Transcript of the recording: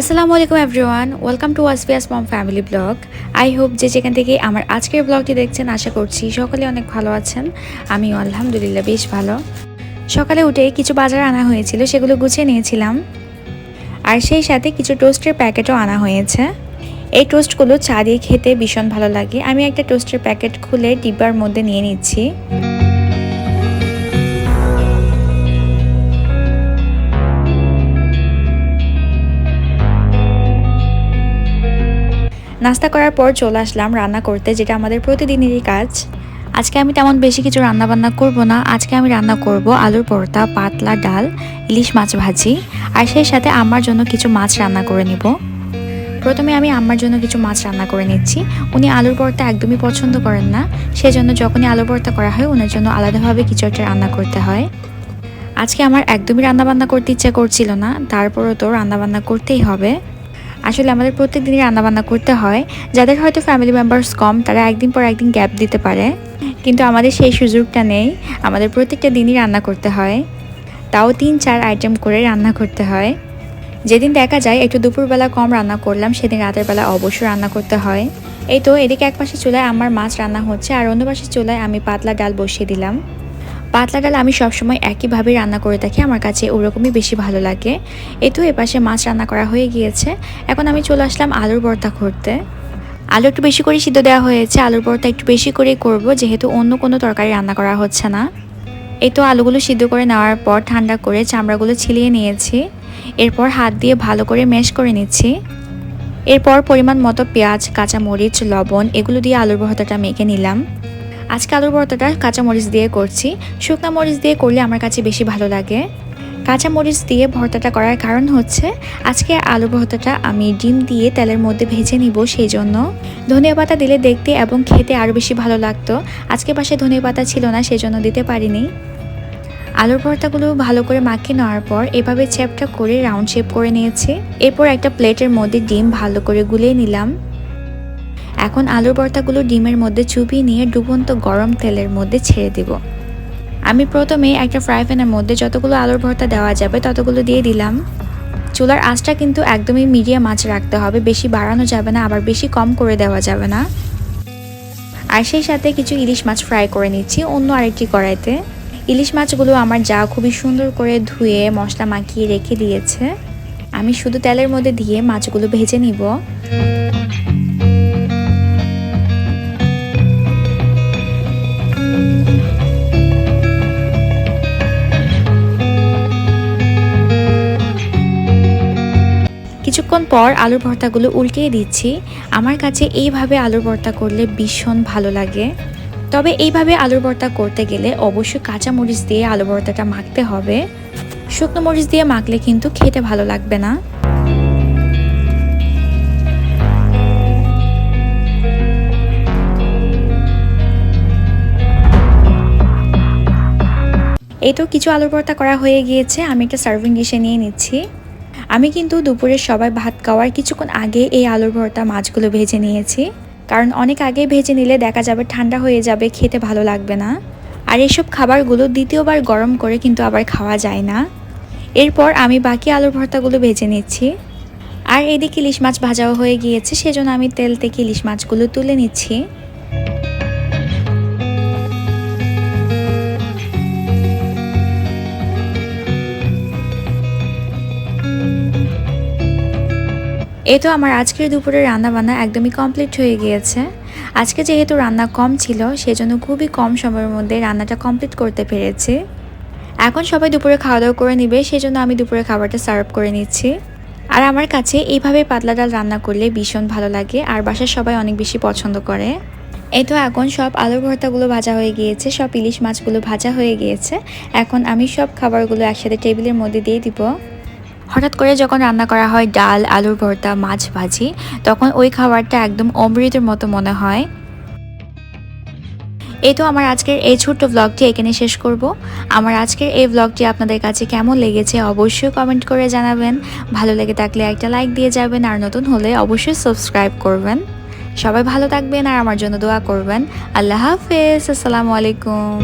আসসালামু আলাইকুম everyone welcome to Wasfia's mom family vlog I hope যে যেখান থেকে আমার আজকের ব্লগটি দেখছেন, আশা করছি সকলে অনেক ভালো আছেন। আমি আলহামদুলিল্লাহ বেশ ভালো। সকালে উঠে কিছু বাজার আনা হয়েছিল, সেগুলো গুছিয়ে নিয়েছিলাম। আর সেই সাথে কিছু টোস্টের প্যাকেটও আনা হয়েছে। এই টোস্টগুলো চা দিয়ে খেতে ভীষণ ভালো লাগে। আমি একটা টোস্টের প্যাকেট খুলে ডিব্বার মধ্যে নিয়ে নিচ্ছি। নাস্তা করার পর চলে আসলাম রান্না করতে, যেটা আমাদের প্রতিদিনেরই কাজ। আজকে আমি তেমন বেশি কিছু রান্না বান্না করব না। আজকে আমি রান্না করব আলুর পরোটা, পাতলা ডাল, ইলিশ মাছ ভাজি, আর সেই সাথে আমার জন্য কিছু মাছ রান্না করে নিব। প্রথমে আমি আমার জন্য কিছু মাছ রান্না করে নিচ্ছি। উনি আলুর পরোটা একদমই পছন্দ করেন না। সেজন্য যখনই আলুর পরোটা করা হয় ওনার জন্য আলাদাভাবে কিছু একটা রান্না করতে হয়। আজকে আমার একদমই রান্নাবান্না করতে ইচ্ছা করছিল না। তারপরও তো রান্নাবান্না করতেই হবে। আসলে আমাদের প্রত্যেক দিনই রান্নাবান্না করতে হয়। যাদের হয়তো ফ্যামিলি মেম্বার্স কম, তারা একদিন পর একদিন গ্যাপ দিতে পারে। কিন্তু আমাদের সেই সুযোগটা নেই। আমাদের প্রত্যেকটা দিনই রান্না করতে হয়। তাও তিন, চার আইটেম করে রান্না করতে হয়। যেদিন দেখা যায়, একটু দুপুরবেলা কম রান্না করলাম, সেদিন রাতের বেলা অবশ্যই রান্না করতে হয়। এই তো, এদিকে এক পাশে চুলায় আমার মাছ রান্না হচ্ছে, আর অন্য পাশে চুলায় আমি পাতলা ডাল বসিয়ে দিলাম। পাতলা ডাল আমি সবসময় একইভাবে রান্না করে থাকি, আমার কাছে ওরকমই বেশি ভালো লাগে। এই তো এপাশে মাছ রান্না করা হয়ে গিয়েছে। এখন আমি চলে আসলাম আলুর ভর্তা করতে। আলু একটু বেশি করে সিদ্ধ দেওয়া হয়েছে, আলুর ভর্তা একটু বেশি করেই করব, যেহেতু অন্য কোনো তরকারি রান্না করা হচ্ছে না। এই তো আলুগুলো সিদ্ধ করে নেওয়ার পর ঠান্ডা করে চামড়াগুলো ছিলিয়ে নিয়েছি। এরপর হাত দিয়ে ভালো করে ম্যাশ করে নিচ্ছি। এরপর পরিমাণ মতো পেঁয়াজ, কাঁচামরিচ, লবণ, এগুলো দিয়ে আলুর ভর্তাটা মেখে নিলাম। আজকে আলুর ভর্তাটা কাঁচামরিচ দিয়ে করছি। শুকনা মরিচ দিয়ে করলে আমার কাছে বেশি ভালো লাগে। কাঁচা মরিচ দিয়ে ভর্তাটা করার কারণ হচ্ছে, আজকে আলু ভর্তাটা আমি ডিম দিয়ে তেলের মধ্যে ভেজে নিব সেই জন্য ধনিয়া পাতা দিলে দেখতে এবং খেতে আরও বেশি ভালো লাগতো। আজকে পাশে ধনিয়া পাতা ছিল না সেই জন্য দিতে পারিনি। আলুর ভর্তাগুলো ভালো করে মাখিয়ে নেওয়ার পর এভাবে চ্যাপটা করে রাউন্ড শেপ করে নিয়েছি। এরপর একটা প্লেটের মধ্যে ডিম ভালো করে গুলিয়ে নিলাম। এখন আলুর ভর্তাগুলো ডিমের মধ্যে চুপিয়ে নিয়ে ডুবন্ত গরম তেলের মধ্যে ছেড়ে দেব। আমি প্রথমে একটা ফ্রাই প্যানের মধ্যে যতগুলো আলুর ভর্তা দেওয়া যাবে ততগুলো দিয়ে দিলাম। চুলার আঁচটা কিন্তু একদমই মিডিয়াম আঁচ রাখতে হবে, বেশি বাড়ানো যাবে না, আবার বেশি কম করে দেওয়া যাবে না। আর সেই সাথে কিছু ইলিশ মাছ ফ্রাই করে নিচ্ছি অন্য আরেকটি কড়াইতে। ইলিশ মাছগুলো আমার যা খুবই সুন্দর করে ধুয়ে, মশলা মাখিয়ে রেখে দিয়েছে। আমি শুধু তেলের মধ্যে দিয়ে মাছগুলো ভেজে নিব। পর আলুর ভর্তাগুলো উল্টিয়ে দিচ্ছি। আমার কাছে এইভাবে আলুর ভর্তা করলে ভীষণ ভালো লাগে। তবে এইভাবে আলুর ভর্তা করতে গেলে অবশ্যই কাঁচা মরিচ দিয়ে আলু ভর্তাটা মাখতে হবে। শুকনো মরিচ দিয়ে মাখলে কিন্তু খেতে ভালো লাগবে না। এই তো কিছু আলুর ভর্তা করা হয়ে গিয়েছে। আমি একটা সার্ভিং ডিশে নিয়ে নিচ্ছি। আমি কিন্তু দুপুরে সবাই ভাত খাওয়ার কিছুক্ষণ আগে এই আলুর ভর্তা মাছগুলো ভেজে নিয়েছি। কারণ অনেক আগে ভেজে নিলে দেখা যাবে ঠান্ডা হয়ে যাবে, খেতে ভালো লাগবে না। আর এসব খাবারগুলো দ্বিতীয়বার গরম করে কিন্তু আবার খাওয়া যায় না। এরপর আমি বাকি আলুর ভর্তাগুলো ভেজে নিচ্ছি। আর এদিকে ইলিশ মাছ ভাজাও হয়ে গিয়েছে, সেজন্য আমি তেল থেকে ইলিশ মাছগুলো তুলে নিচ্ছি। এই তো আমার আজকের দুপুরে রান্না বান্না একদমই কমপ্লিট হয়ে গিয়েছে। আজকে যেহেতু রান্না কম ছিল, সেজন্য খুবই কম সময়ের মধ্যে রান্নাটা কমপ্লিট করতে পেরেছি। এখন সবাই দুপুরে খাওয়া দাওয়া করে নিবে, সেজন্য আমি দুপুরে খাবারটা সার্ভ করে নিচ্ছি। আর আমার কাছে এইভাবে পাতলা ডাল রান্না করলে ভীষণ ভালো লাগে, আর বাসার সবাই অনেক বেশি পছন্দ করে। এই তো এখন সব আলুর ভর্তাগুলো ভাজা হয়ে গিয়েছে, সব ইলিশ মাছগুলো ভাজা হয়ে গিয়েছে। এখন আমি সব খাবারগুলো একসাথে টেবিলের মধ্যে দিয়ে দিব। হঠাৎ করে যখন রান্না করা হয় ডাল, আলুর ভর্তা, মাছ ভাজি, তখন ওই খাবারটা একদম অমৃতের মতো মনে হয়। এই তো আমার আজকের এই ছোট্ট ব্লগটি এখানে শেষ করব। আমার আজকের এই ব্লগটি আপনাদের কাছে কেমন লেগেছে অবশ্যই কমেন্ট করে জানাবেন। ভালো লেগে থাকলে একটা লাইক দিয়ে যাবেন আর নতুন হলে অবশ্যই সাবস্ক্রাইব করবেন। সবাই ভালো থাকবেন আর আমার জন্য দোয়া করবেন। আল্লাহ হাফেজ, আসসালামু আলাইকুম।